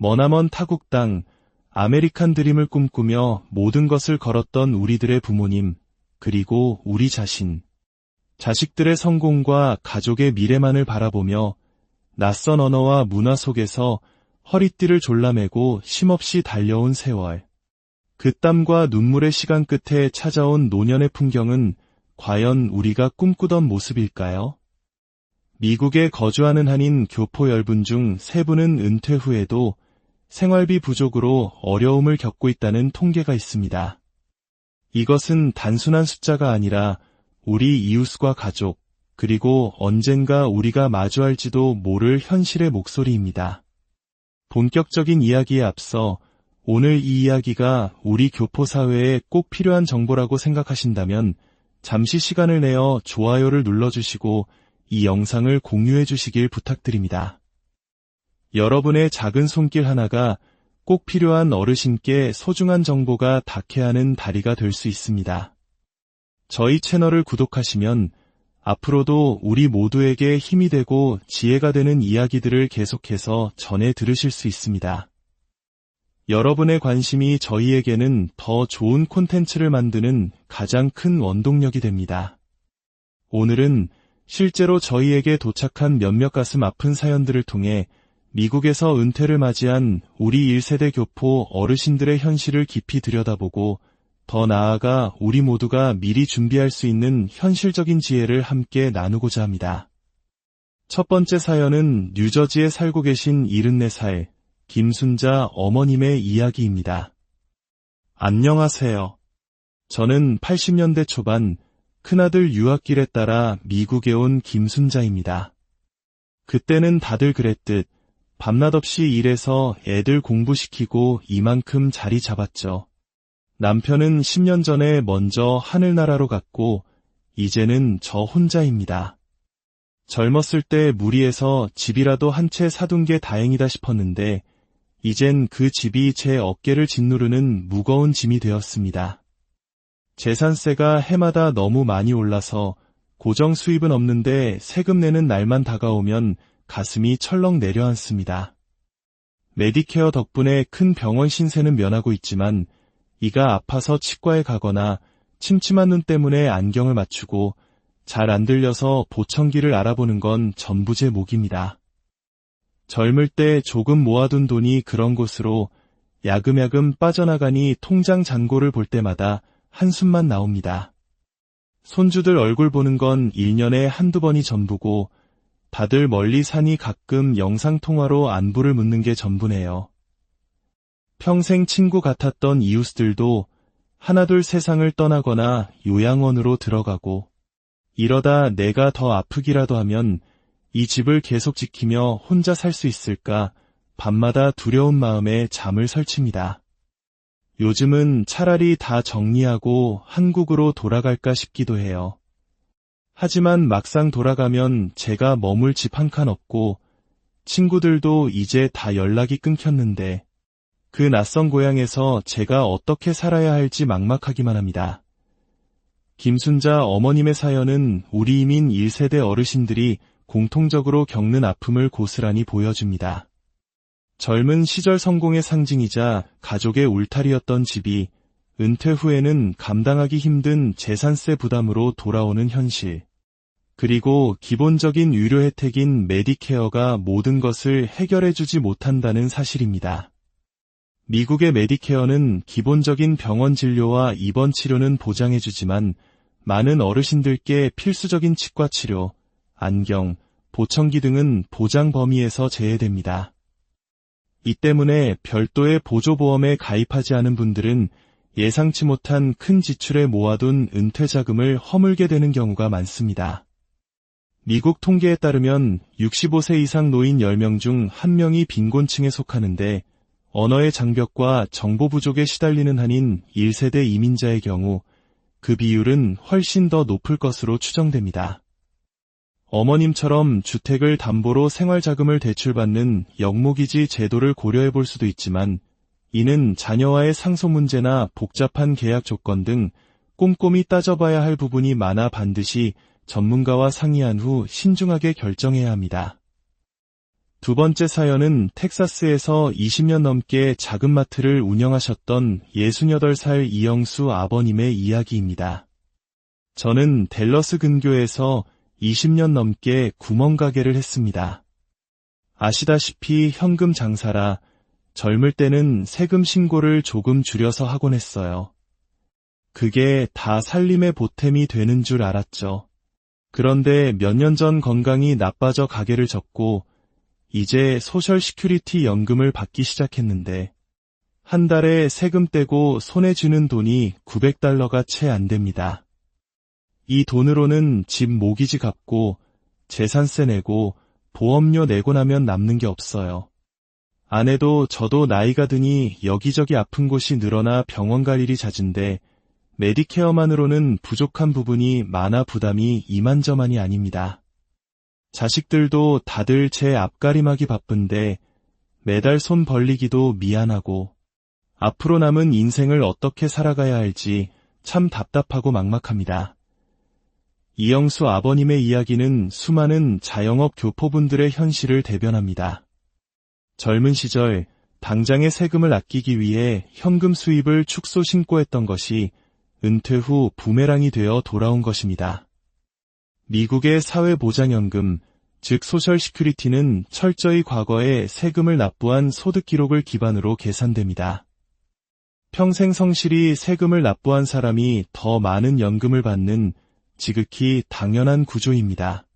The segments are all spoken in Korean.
머나먼 타국 땅, 아메리칸 드림을 꿈꾸며 모든 것을 걸었던 우리들의 부모님, 그리고 우리 자신. 자식들의 성공과 가족의 미래만을 바라보며 낯선 언어와 문화 속에서 허리띠를 졸라매고 쉼없이 달려온 세월. 그 땀과 눈물의 시간 끝에 찾아온 노년의 풍경은 과연 우리가 꿈꾸던 모습일까요? 미국에 거주하는 한인 교포 열분 중 세 분은 은퇴 후에도 생활비 부족으로 어려움을 겪고 있다는 통계가 있습니다. 이것은 단순한 숫자가 아니라 우리 이웃과 가족, 그리고 언젠가 우리가 마주할지도 모를 현실의 목소리입니다. 본격적인 이야기에 앞서 오늘 이 이야기가 우리 교포 사회에 꼭 필요한 정보라고 생각하신다면 잠시 시간을 내어 좋아요를 눌러주시고 이 영상을 공유해 주시길 부탁드립니다. 여러분의 작은 손길 하나가 꼭 필요한 어르신께 소중한 정보가 닿게 하는 다리가 될 수 있습니다. 저희 채널을 구독하시면 앞으로도 우리 모두에게 힘이 되고 지혜가 되는 이야기들을 계속해서 전해 들으실 수 있습니다. 여러분의 관심이 저희에게는 더 좋은 콘텐츠를 만드는 가장 큰 원동력이 됩니다. 오늘은 실제로 저희에게 도착한 몇몇 가슴 아픈 사연들을 통해 미국에서 은퇴를 맞이한 우리 1세대 교포 어르신들의 현실을 깊이 들여다보고 더 나아가 우리 모두가 미리 준비할 수 있는 현실적인 지혜를 함께 나누고자 합니다. 첫 번째 사연은 뉴저지에 살고 계신 74살 김순자 어머님의 이야기입니다. 안녕하세요. 저는 80년대 초반 큰아들 유학길에 따라 미국에 온 김순자입니다. 그때는 다들 그랬듯 밤낮 없이 일해서 애들 공부시키고 이만큼 자리 잡았죠. 남편은 10년 전에 먼저 하늘나라로 갔고 이제는 저 혼자입니다. 젊었을 때 무리해서 집이라도 한 채 사둔 게 다행이다 싶었는데 이젠 그 집이 제 어깨를 짓누르는 무거운 짐이 되었습니다. 재산세가 해마다 너무 많이 올라서 고정 수입은 없는데 세금 내는 날만 다가오면 가슴이 철렁 내려앉습니다. 메디케어 덕분에 큰 병원 신세는 면하고 있지만 이가 아파서 치과에 가거나 침침한 눈 때문에 안경을 맞추고 잘 안 들려서 보청기를 알아보는 건 전부 제 몫입니다. 젊을 때 조금 모아둔 돈이 그런 곳으로 야금야금 빠져나가니 통장 잔고를 볼 때마다 한숨만 나옵니다. 손주들 얼굴 보는 건 1년에 한두 번이 전부고 다들 멀리 사니 가끔 영상통화로 안부를 묻는 게 전부네요. 평생 친구 같았던 이웃들도 하나둘 세상을 떠나거나 요양원으로 들어가고 이러다 내가 더 아프기라도 하면 이 집을 계속 지키며 혼자 살 수 있을까 밤마다 두려운 마음에 잠을 설칩니다. 요즘은 차라리 다 정리하고 한국으로 돌아갈까 싶기도 해요. 하지만 막상 돌아가면 제가 머물 집 한 칸 없고 친구들도 이제 다 연락이 끊겼는데 그 낯선 고향에서 제가 어떻게 살아야 할지 막막하기만 합니다. 김순자 어머님의 사연은 우리 이민 1세대 어르신들이 공통적으로 겪는 아픔을 고스란히 보여줍니다. 젊은 시절 성공의 상징이자 가족의 울타리였던 집이 은퇴 후에는 감당하기 힘든 재산세 부담으로 돌아오는 현실. 그리고 기본적인 의료 혜택인 메디케어가 모든 것을 해결해주지 못한다는 사실입니다. 미국의 메디케어는 기본적인 병원 진료와 입원 치료는 보장해주지만 많은 어르신들께 필수적인 치과 치료, 안경, 보청기 등은 보장 범위에서 제외됩니다. 이 때문에 별도의 보조보험에 가입하지 않은 분들은 예상치 못한 큰 지출에 모아둔 은퇴자금을 허물게 되는 경우가 많습니다. 미국 통계에 따르면 65세 이상 노인 10명 중 1명이 빈곤층에 속하는데 언어의 장벽과 정보 부족에 시달리는 한인 1세대 이민자의 경우 그 비율은 훨씬 더 높을 것으로 추정됩니다. 어머님처럼 주택을 담보로 생활자금을 대출받는 영목이지 제도를 고려해 볼 수도 있지만 이는 자녀와의 상속 문제나 복잡한 계약 조건 등 꼼꼼히 따져봐야 할 부분이 많아 반드시 전문가와 상의한 후 신중하게 결정해야 합니다. 두 번째 사연은 텍사스에서 20년 넘게 작은 마트를 운영하셨던 68살 이영수 아버님의 이야기입니다. 저는 델러스 근교에서 20년 넘게 구멍가게를 했습니다. 아시다시피 현금 장사라 젊을 때는 세금 신고를 조금 줄여서 하곤 했어요. 그게 다 살림의 보탬이 되는 줄 알았죠. 그런데 몇 년 전 건강이 나빠져 가게를 접고 이제 소셜 시큐리티 연금을 받기 시작했는데 한 달에 세금 떼고 손에 쥐는 돈이 900달러가 채 안 됩니다. 이 돈으로는 집 모기지 갚고 재산세 내고 보험료 내고 나면 남는 게 없어요. 아내도 저도 나이가 드니 여기저기 아픈 곳이 늘어나 병원 갈 일이 잦은데 메디케어만으로는 부족한 부분이 많아 부담이 이만저만이 아닙니다. 자식들도 다들 제 앞가림하기 바쁜데 매달 손 벌리기도 미안하고 앞으로 남은 인생을 어떻게 살아가야 할지 참 답답하고 막막합니다. 이영수 아버님의 이야기는 수많은 자영업 교포분들의 현실을 대변합니다. 젊은 시절 당장의 세금을 아끼기 위해 현금 수입을 축소 신고했던 것이 은퇴 후 부메랑이 되어 돌아온 것입니다. 미국의 사회보장연금, 즉 소셜 시큐리티는 철저히 과거에 세금을 납부한 소득 기록을 기반으로 계산됩니다. 평생 성실히 세금을 납부한 사람이 더 많은 연금을 받는 지극히 당연한 구조입니다.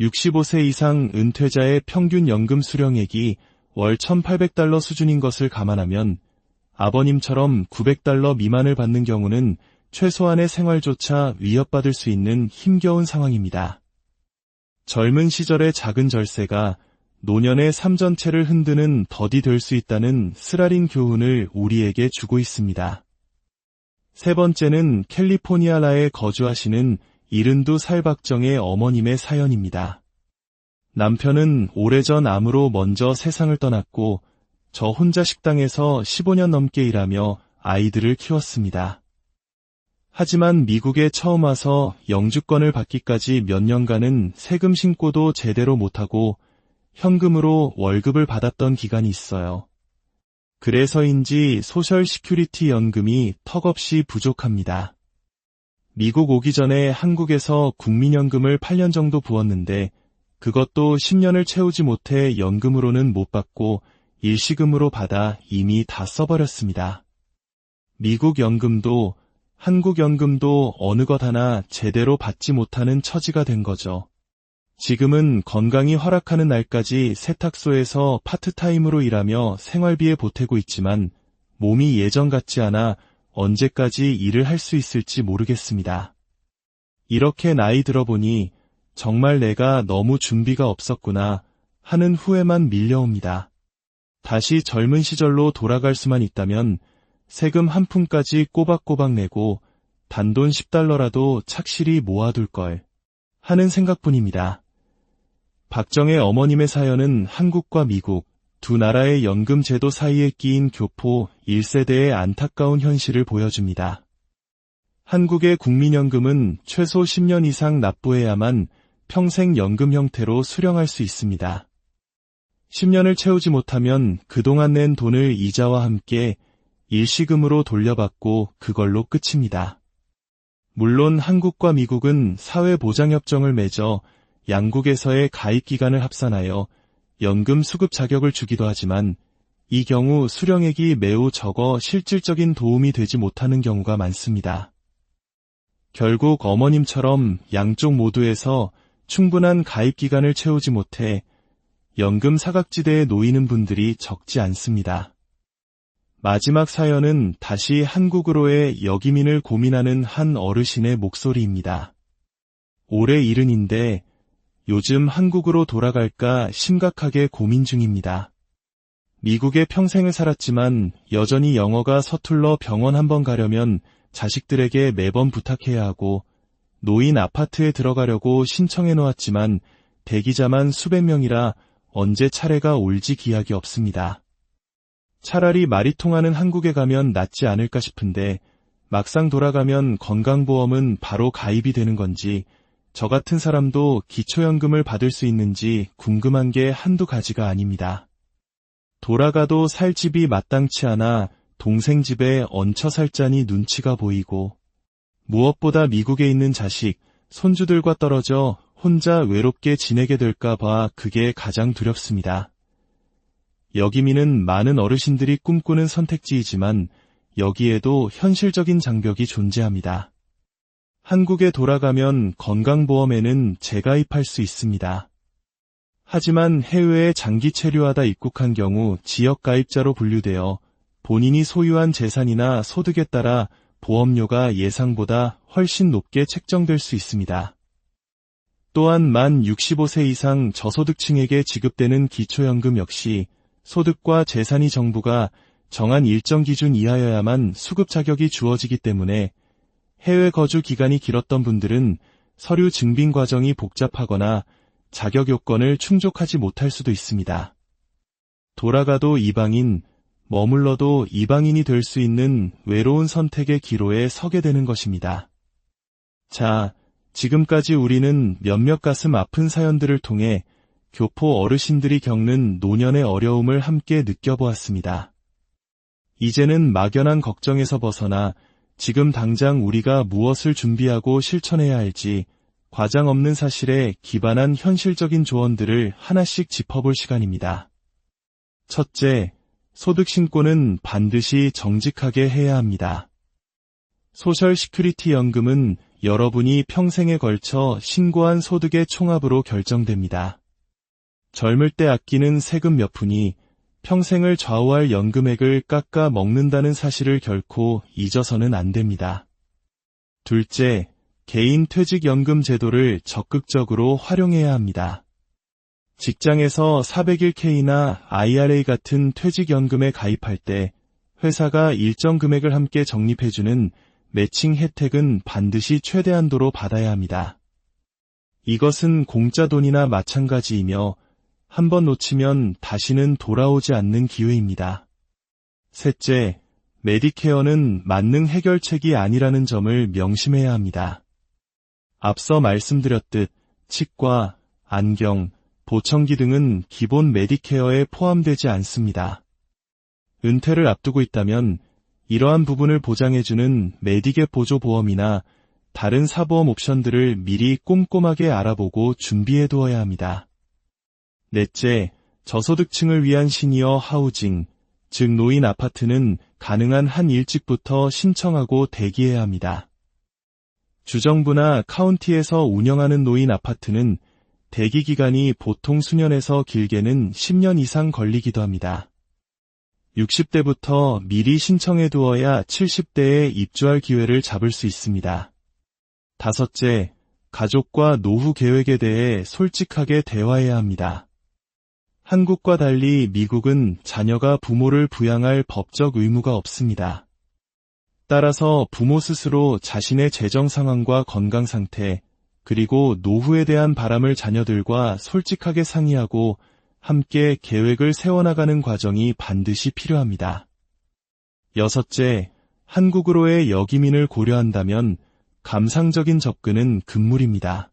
65세 이상 은퇴자의 평균 연금 수령액이 월 1800달러 수준인 것을 감안하면 아버님처럼 900달러 미만을 받는 경우는 최소한의 생활조차 위협받을 수 있는 힘겨운 상황입니다. 젊은 시절의 작은 절세가 노년의 삶 전체를 흔드는 덫이 될 수 있다는 쓰라린 교훈을 우리에게 주고 있습니다. 세 번째는 캘리포니아라에 거주하시는 72살 박정의 어머님의 사연입니다. 남편은 오래전 암으로 먼저 세상을 떠났고 저 혼자 식당에서 15년 넘게 일하며 아이들을 키웠습니다. 하지만 미국에 처음 와서 영주권을 받기까지 몇 년간은 세금 신고도 제대로 못하고 현금으로 월급을 받았던 기간이 있어요. 그래서인지 소셜 시큐리티 연금이 턱없이 부족합니다. 미국 오기 전에 한국에서 국민연금을 8년 정도 부었는데 그것도 10년을 채우지 못해 연금으로는 못 받고 일시금으로 받아 이미 다 써버렸습니다. 미국 연금도 한국 연금도 어느 것 하나 제대로 받지 못하는 처지가 된 거죠. 지금은 건강이 허락하는 날까지 세탁소에서 파트타임으로 일하며 생활비에 보태고 있지만 몸이 예전 같지 않아 언제까지 일을 할 수 있을지 모르겠습니다. 이렇게 나이 들어보니 정말 내가 너무 준비가 없었구나 하는 후회만 밀려옵니다. 다시 젊은 시절로 돌아갈 수만 있다면 세금 한 푼까지 꼬박꼬박 내고 단돈 10달러라도 착실히 모아둘 걸 하는 생각뿐입니다. 박정의 어머님의 사연은 한국과 미국 두 나라의 연금 제도 사이에 끼인 교포 1세대의 안타까운 현실을 보여줍니다. 한국의 국민연금은 최소 10년 이상 납부해야만 평생 연금 형태로 수령할 수 있습니다. 10년을 채우지 못하면 그동안 낸 돈을 이자와 함께 일시금으로 돌려받고 그걸로 끝입니다. 물론 한국과 미국은 사회보장협정을 맺어 양국에서의 가입기간을 합산하여 연금 수급 자격을 주기도 하지만 이 경우 수령액이 매우 적어 실질적인 도움이 되지 못하는 경우가 많습니다. 결국 어머님처럼 양쪽 모두에서 충분한 가입기간을 채우지 못해 연금 사각지대에 놓이는 분들이 적지 않습니다. 마지막 사연은 다시 한국으로의 여기민을 고민하는 한 어르신의 목소리입니다. 올해 이른인데 요즘 한국으로 돌아갈까 심각하게 고민 중입니다. 미국에 평생을 살았지만 여전히 영어가 서툴러 병원 한번 가려면 자식들에게 매번 부탁해야 하고 노인 아파트에 들어가려고 신청해 놓았지만 대기자만 수백 명이라 언제 차례가 올지 기약이 없습니다. 차라리 말이 통하는 한국에 가면 낫지 않을까 싶은데 막상 돌아가면 건강보험은 바로 가입이 되는 건지 저 같은 사람도 기초연금을 받을 수 있는지 궁금한 게 한두 가지가 아닙니다. 돌아가도 살 집이 마땅치 않아 동생 집에 얹혀 살자니 눈치가 보이고 무엇보다 미국에 있는 자식, 손주들과 떨어져 혼자 외롭게 지내게 될까 봐 그게 가장 두렵습니다. 여기미는 많은 어르신들이 꿈꾸는 선택지이지만 여기에도 현실적인 장벽이 존재합니다. 한국에 돌아가면 건강보험에는 재가입할 수 있습니다. 하지만 해외에 장기 체류하다 입국한 경우 지역가입자로 분류되어 본인이 소유한 재산이나 소득에 따라 보험료가 예상보다 훨씬 높게 책정될 수 있습니다. 또한 만 65세 이상 저소득층에게 지급되는 기초연금 역시 소득과 재산이 정부가 정한 일정 기준 이하여야만 수급 자격이 주어지기 때문에 해외 거주 기간이 길었던 분들은 서류 증빙 과정이 복잡하거나 자격 요건을 충족하지 못할 수도 있습니다. 돌아가도 이방인, 머물러도 이방인이 될 수 있는 외로운 선택의 기로에 서게 되는 것입니다. 자, 지금까지 우리는 몇몇 가슴 아픈 사연들을 통해 교포 어르신들이 겪는 노년의 어려움을 함께 느껴보았습니다. 이제는 막연한 걱정에서 벗어나 지금 당장 우리가 무엇을 준비하고 실천해야 할지 과장 없는 사실에 기반한 현실적인 조언들을 하나씩 짚어볼 시간입니다. 첫째, 소득 신고는 반드시 정직하게 해야 합니다. 소셜 시큐리티 연금은 여러분이 평생에 걸쳐 신고한 소득의 총합으로 결정됩니다. 젊을 때 아끼는 세금 몇 푼이 평생을 좌우할 연금액을 깎아 먹는다는 사실을 결코 잊어서는 안 됩니다. 둘째, 개인 퇴직연금 제도를 적극적으로 활용해야 합니다. 직장에서 401k나 IRA 같은 퇴직연금에 가입할 때 회사가 일정 금액을 함께 적립해주는 매칭 혜택은 반드시 최대한도로 받아야 합니다. 이것은 공짜 돈이나 마찬가지이며 한 번 놓치면 다시는 돌아오지 않는 기회입니다. 셋째, 메디케어는 만능 해결책이 아니라는 점을 명심해야 합니다. 앞서 말씀드렸듯 치과, 안경, 보청기 등은 기본 메디케어에 포함되지 않습니다. 은퇴를 앞두고 있다면 이러한 부분을 보장해주는 메디게 보조보험이나 다른 사보험 옵션들을 미리 꼼꼼하게 알아보고 준비해 두어야 합니다. 넷째, 저소득층을 위한 시니어 하우징, 즉 노인 아파트는 가능한 한 일찍부터 신청하고 대기해야 합니다. 주정부나 카운티에서 운영하는 노인 아파트는 대기 기간이 보통 수년에서 길게는 10년 이상 걸리기도 합니다. 60대부터 미리 신청해 두어야 70대에 입주할 기회를 잡을 수 있습니다. 다섯째, 가족과 노후 계획에 대해 솔직하게 대화해야 합니다. 한국과 달리 미국은 자녀가 부모를 부양할 법적 의무가 없습니다. 따라서 부모 스스로 자신의 재정 상황과 건강 상태, 그리고 노후에 대한 바람을 자녀들과 솔직하게 상의하고 함께 계획을 세워나가는 과정이 반드시 필요합니다. 여섯째, 한국으로의 여기민을 고려한다면 감상적인 접근은 금물입니다.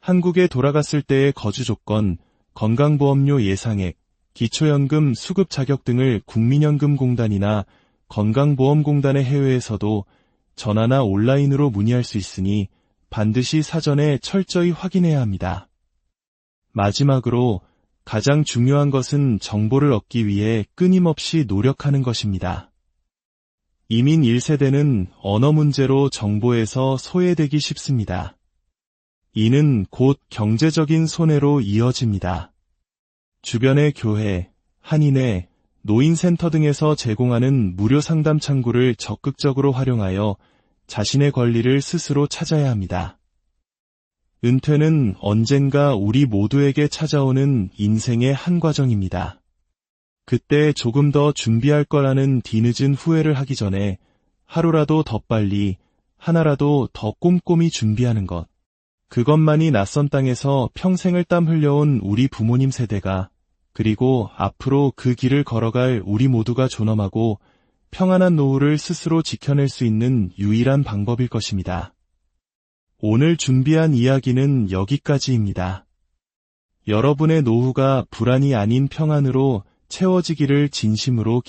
한국에 돌아갔을 때의 거주 조건, 건강보험료 예상액, 기초연금 수급 자격 등을 국민연금공단이나 건강보험공단의 해외에서도 전화나 온라인으로 문의할 수 있으니 반드시 사전에 철저히 확인해야 합니다. 마지막으로 가장 중요한 것은 정보를 얻기 위해 끊임없이 노력하는 것입니다. 이민 1세대는 언어 문제로 정보에서 소외되기 쉽습니다. 이는 곧 경제적인 손해로 이어집니다. 주변의 교회, 한인회, 노인센터 등에서 제공하는 무료 상담 창구를 적극적으로 활용하여 자신의 권리를 스스로 찾아야 합니다. 은퇴는 언젠가 우리 모두에게 찾아오는 인생의 한 과정입니다. 그때 조금 더 준비할 거라는 뒤늦은 후회를 하기 전에 하루라도 더 빨리, 하나라도 더 꼼꼼히 준비하는 것. 그것만이 낯선 땅에서 평생을 땀 흘려온 우리 부모님 세대가 그리고 앞으로 그 길을 걸어갈 우리 모두가 존엄하고 평안한 노후를 스스로 지켜낼 수 있는 유일한 방법일 것입니다. 오늘 준비한 이야기는 여기까지입니다. 여러분의 노후가 불안이 아닌 평안으로 채워지기를 진심으로